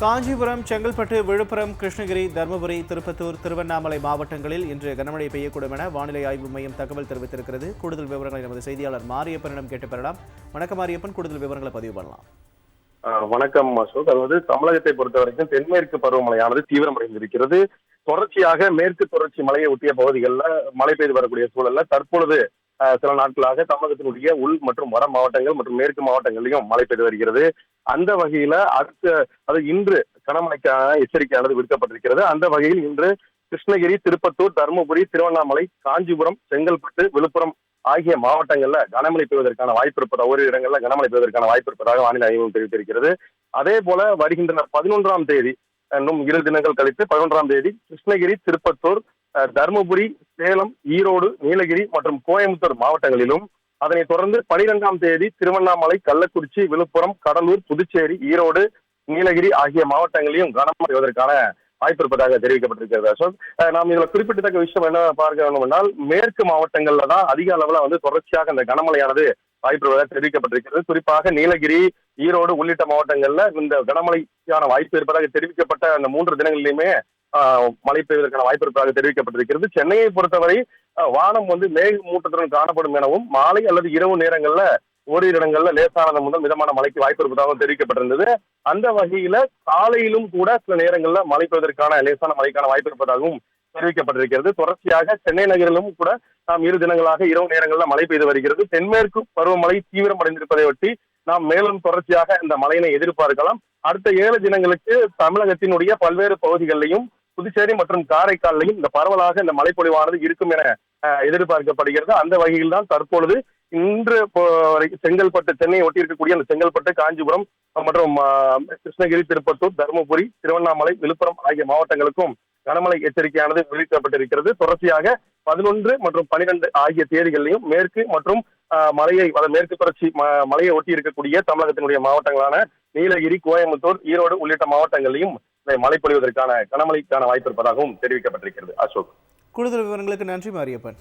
காஞ்சிபுரம் செங்கல்பட்டு விழுப்புரம் கிருஷ்ணகிரி தருமபுரி திருப்பத்தூர் திருவண்ணாமலை மாவட்டங்களில் இன்று கனமழை பெய்யக்கூடும் என வானிலை ஆய்வு மையம் தகவல் தெரிவித்திருக்கிறது. கூடுதல் விவரங்களை நமது செய்தியாளர் மாரியப்பனிடம் கேட்டு பெறலாம். வணக்கம் மாரியப்பன் கூடுதல் விவரங்களை பதிவு பண்ணலாம். ஆஹ் வணக்கம் அசோக். அதாவது தமிழகத்தை பொறுத்த வரைக்கும் தென்மேற்கு பருவமழையானது தீவிரமடைந்திருக்கிறது. தொடர்ச்சியாக மேற்கு தொடர்ச்சி மலையை ஒட்டிய பகுதிகளில் மழை பெய்து வரக்கூடிய சூழல்ல தற்பொழுது ஆஹ் சில நாட்களாக தமிழகத்தினுடைய உள் மற்றும் வட மாவட்டங்கள் மற்றும் மேற்கு மாவட்டங்களிலும் மழை பெய்து வருகிறது. அந்த வகையில அடுத்த அது இன்று கனமழைக்கான எச்சரிக்கையானது விடுக்கப்பட்டிருக்கிறது. அந்த வகையில் இன்று கிருஷ்ணகிரி திருப்பத்தூர் தருமபுரி திருவண்ணாமலை காஞ்சிபுரம் செங்கல்பட்டு விழுப்புரம் ஆகிய மாவட்டங்கள்ல கனமழை பெய்வதற்கான வாய்ப்பு இருப்பதாக ஒரு இடங்கள்ல கனமழை பெய்வதற்கான வாய்ப்பு இருப்பதாக வானிலை ஆய்வு தெரிவித்திருக்கிறது. அதே போல வருகின்ற பதினொன்றாம் தேதி இன்னும் இரு தினங்கள் கழித்து பதினொன்றாம் தேதி கிருஷ்ணகிரி திருப்பத்தூர் தருமபுரி சேலம் ஈரோடு நீலகிரி மற்றும் கோயம்புத்தூர் மாவட்டங்களிலும் அதனைத் தொடர்ந்து பனிரெண்டாம் தேதி திருவண்ணாமலை கள்ளக்குறிச்சி விழுப்புரம் கடலூர் புதுச்சேரி ஈரோடு நீலகிரி ஆகிய மாவட்டங்களிலும் கனமழை பெய்வதற்கான வாய்ப்பு இருப்பதாக தெரிவிக்கப்பட்டிருக்கிறது அசோக். நாம் இதுல குறிப்பிடத்தக்க விஷயம் என்ன பார்க்க வேண்டும் என்றால் மேற்கு மாவட்டங்கள்ல தான் அதிக அளவுல வந்து தொடர்ச்சியாக இந்த கனமழையானது வாய்ப்பு தெரிவிக்கப்பட்டிருக்கிறது. குறிப்பாக நீலகிரி ஈரோடு உள்ளிட்ட மாவட்டங்கள்ல இந்த கனமழைக்கான வாய்ப்பு இருப்பதாக தெரிவிக்கப்பட்ட அந்த மூன்று தினங்களிலுமே மழை பெய்வதற்கான வாய்ப்பு இருப்பதாக தெரிவிக்கப்பட்டிருக்கிறது. சென்னையை பொறுத்தவரை வானம் வந்து மேக மூட்டத்துடன் காணப்படும் எனவும் மாலை அல்லது இரவு நேரங்கள்ல ஓரிரு இடங்கள்ல லேசானது முதல் மிதமான மழைக்கு வாய்ப்பு இருப்பதாகவும் தெரிவிக்கப்பட்டிருந்தது. அந்த வகையில காலையிலும் கூட சில நேரங்கள்ல மழை பெய்வதற்கான லேசான மழைக்கான வாய்ப்பு இருப்பதாகவும் தெரிவிக்கப்பட்டிருக்கிறது. தொடர்ச்சியாக சென்னை நகரிலும் கூட நாம் இரு தினங்களாக இரவு நேரங்கள்ல மழை பெய்து வருகிறது. தென்மேற்கு பருவமழை தீவிரமடைந்திருப்பதை ஒட்டி நாம் மேலும் தொடர்ச்சியாக இந்த மழையினை எதிர்பார்க்கலாம். அடுத்த ஏழு தினங்களுக்கு தமிழகத்தினுடைய பல்வேறு பகுதிகளிலையும் புதுச்சேரி மற்றும் காரைக்காலையும் இந்த பரவலாக இந்த மழைப்பொழிவானது இருக்கும் என எதிர்பார்க்கப்படுகிறது. அந்த வகையில் தான் தற்பொழுது இன்று செங்கல்பட்டு சென்னையை ஒட்டி இருக்கக்கூடிய அந்த செங்கல்பட்டு காஞ்சிபுரம் மற்றும் கிருஷ்ணகிரி திருப்பத்தூர் தருமபுரி திருவண்ணாமலை விழுப்புரம் ஆகிய மாவட்டங்களுக்கும் கனமழை எச்சரிக்கையானது வெளியிடப்பட்டிருக்கிறது தொடர்ச்சியாக பதினொன்று மற்றும் பனிரெண்டு ஆகிய தேதிகளிலும் மேற்கு மற்றும் மலையை மேற்கு தொடர்ச்சி ம- மலையை ஒட்டி இருக்கக்கூடிய தமிழகத்தினுடைய மாவட்டங்களான நீலகிரி கோயம்புத்தூர் ஈரோடு உள்ளிட்ட மாவட்டங்களிலும் மழை பொழிவதற்கான கனமழைக்கான வாய்ப்பு இருப்பதாகவும் தெரிவிக்கப்பட்டிருக்கிறது. அசோக். கூடுதல் விவரங்களுக்கு நன்றி மாரியப்பன்.